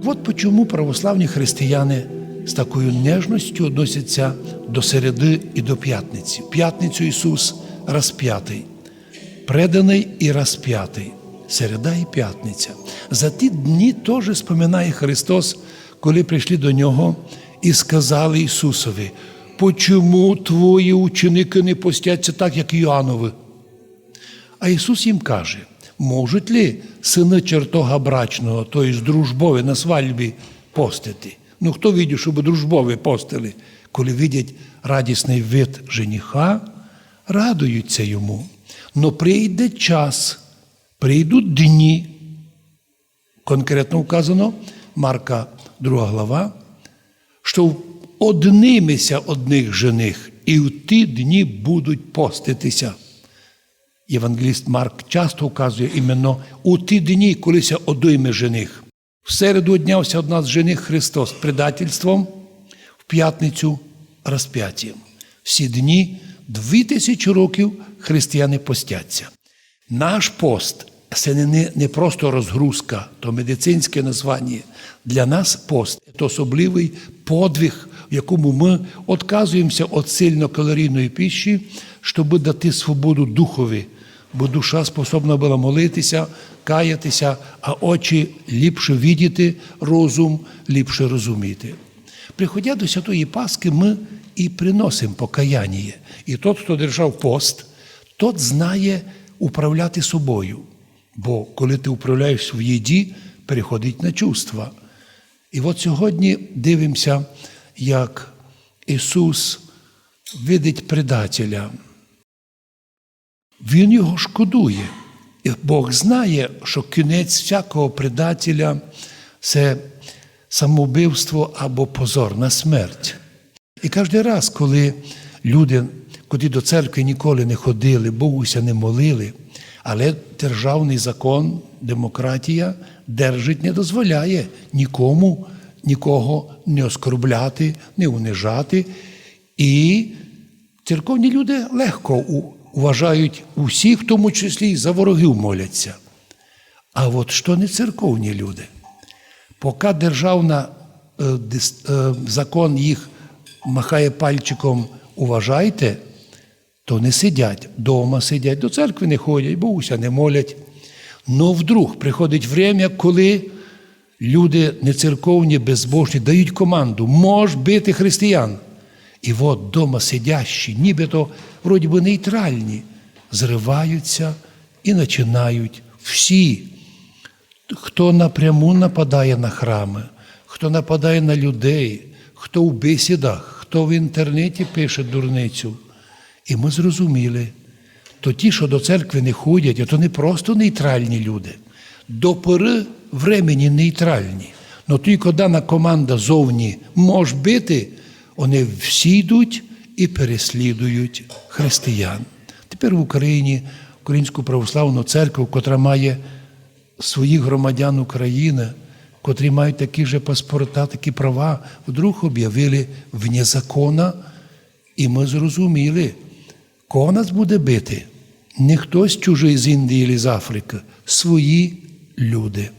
От почому православні християни з такою нежністю відносяться до середи і до п'ятниці. П'ятницю Ісус розп'ятий, преданий і розп'ятий. Середа і п'ятниця. За ті дні теж споминає Христос, коли прийшли до Нього і сказали Ісусові, почому твої ученики не постяться так, як Іоаннови? А Ісус їм каже, можуть ли сини чертога брачного, тобто дружбові на свадьбі, постити? Ну хто видів, щоб дружбові постили? Коли видять радісний вид жениха, радуються йому. Но прийде час, прийдуть дні, конкретно вказано, Марка 2 глава, що однимися одних жених, і в ті дні будуть поститися. Євангеліст Марк часто вказує іменно у ті дні, колися одойме жених. В середу однявся од нас жених Христос предательством, в п'ятницю розп'яттям. Всі дні, дві тисячі років християни постяться. Наш пост це не, не просто розгрузка, то медицинське названня. Для нас пост це особливий подвиг, в якому ми відказуємося від сильнокалорійної піші, щоб дати свободу духові, бо душа способна була молитися, каятися, а очі ліпше видіти, розум ліпше розуміти. Приходя до Святої Пасхи, ми і приносимо покаяння. І тот, хто держав пост, тот знає управляти собою. Бо коли ти управляєш в їді, переходить на чувства. І от сьогодні дивимося, як Ісус видить предателя. Він його шкодує. І Бог знає, що кінець всякого предателя це самовбивство або позорна смерть. І кожен раз, коли люди, куди до церкви ніколи не ходили, Богуся не молили, але державний закон, демократія держить, не дозволяє нікому нікого не оскорбляти, не унижати. І церковні люди легко вважають усіх, в тому числі і за ворогів моляться. А от що не церковні люди? Поки державна е, е, закон їх махає пальчиком, уважайте, то не сидять, дома сидять, до церкви не ходять, богуся не молять. Но вдруг приходить время, коли люди нецерковні, безбожні дають команду, мож бити християн. І от дома сидящі, нібито вроді би нейтральні, зриваються і починають всі хто напряму нападає на храми, хто нападає на людей, хто в бесідах, хто в інтернеті пише дурницю. І ми зрозуміли, то ті, що до церкви не ходять, то не просто нейтральні люди, до пори времені нейтральні. Но тільки дана команда зовні може бити, вони всі йдуть і переслідують християн. Тепер в Україні Українську православну церкву, котра має своїх громадян України, котрі мають такі ж паспорта, такі права, вдруг об'явили вне закона, і ми зрозуміли, кого нас буде бити? Не хтось чужий з Індії чи з Африки, свої люди.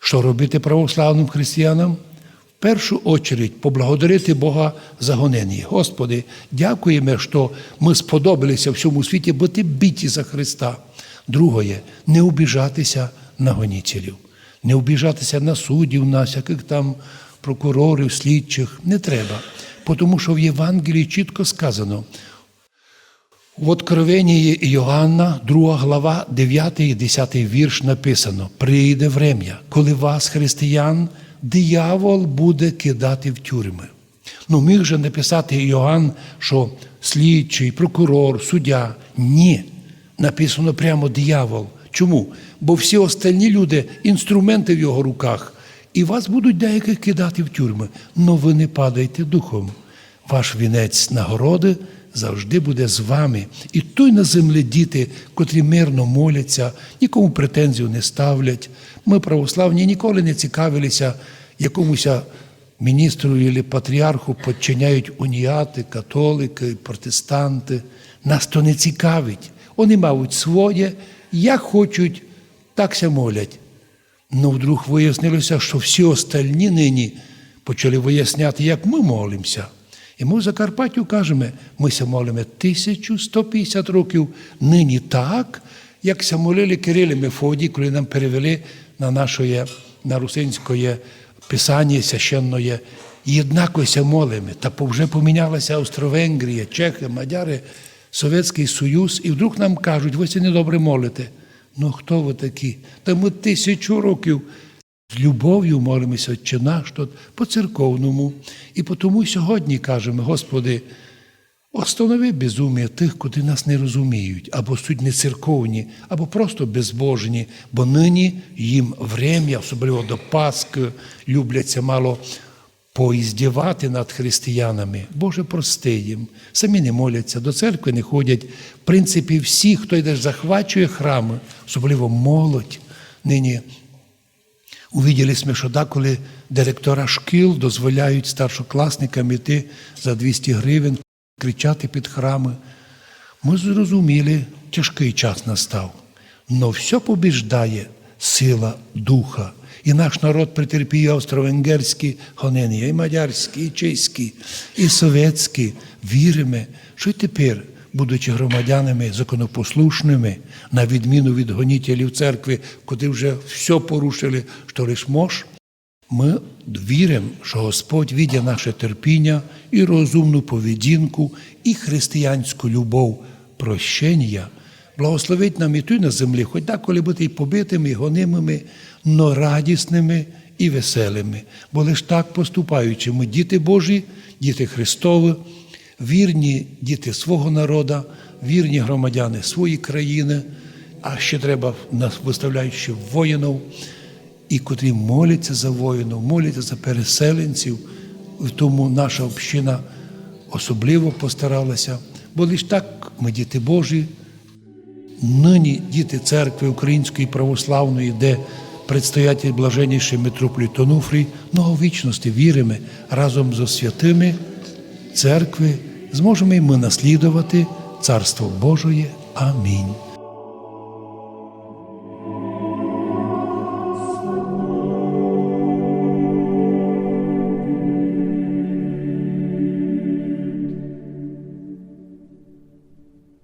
Що робити православним християнам? Першу очередь поблагодарити Бога за гонення. Господи, дякуємо, що ми сподобалися всьому світі бути біті за Христа. Друге, не обіжатися на гонітелів, не обіжатися на суддів, на всяких там прокурорів, слідчих. Не треба. Тому що в Євангелії чітко сказано, в Откровенні Йоанна, 2 глава, 9 і 10 вірш написано: прийде врем'я, коли вас, християн, диявол буде кидати в тюрми. Ну, міг же написати Йоанн, що слідчий, прокурор, суддя. Ні. Написано прямо диявол. Чому? Бо всі остальні люди інструменти в його руках, і вас будуть деяких кидати в тюрми. Но ви не падайте духом. Ваш вінець нагороди завжди буде з вами. І той на землі діти, котрі мирно моляться, нікому претензію не ставлять. Ми, православні, ніколи не цікавилися якомусь міністру або патріарху, підчиняють уніати, католики, протестанти. Нас то не цікавить. Вони мають своє, як хочуть, так ся молять. Ну, вдруг вияснилося, що всі остальні нині почали виясняти, як ми молимося. І ми в Закарпаттю кажемо, ми ся молимо 1150 років нині так, як ся молили Кирил і Мефодій, коли нам перевели на наше, на русинське писання священне. І однаково молимо. Та вже помінялася Австро-Венгрія, Чехи, Мадяри, Совєтський Союз, і вдруг нам кажуть, ви це недобре молите. Ну хто ви такі? Та ми тисячу років з любов'ю молимося Отче наш тут по церковному. І тому сьогодні кажемо, Господи, останови безумія тих, котрі нас не розуміють, або суть не церковні, або просто безбожні, бо нині їм врем'я, особливо до Пасхи, любляться мало поіздівати над християнами. Боже, прости їм. Самі не моляться, до церкви не ходять. В принципі, всі, хто йде, захвачує храми, особливо молодь. Нині увиділи ми, що деколи директора шкіл дозволяють старшокласникам іти за 200 гривень, кричати під храми. Ми зрозуміли, тяжкий час настав. Но все побіждає сила духа. І наш народ претерпів австро-венгерські гонення, і мадярські, і чеські, і совєтські. Віримо, що й тепер, будучи громадянами законопослушними, на відміну від гонітелів церкви, котрі вже все порушили, що лиш мож, ми віримо, що Господь віддя наше терпіння і розумну поведінку, і християнську любов, прощення, благословить нам і тут на землі, хоч деколи бути і побитими, і гонимими, но радісними і веселими. Бо лиш так поступаючи, ми діти Божі, діти Христові, вірні діти свого народа, вірні громадяни своєї країни, а ще треба нас виставляючи воїнів, і котрі моляться за воїнів, моляться за переселенців. Тому наша община особливо постаралася, бо лише так ми діти Божі, нині діти церкви Української православної, де предстоятель блаженніший митрополит Онуфрій, многовічності віримо разом з святими церкви, зможемо і ми наслідувати Царство Божоє. Амінь.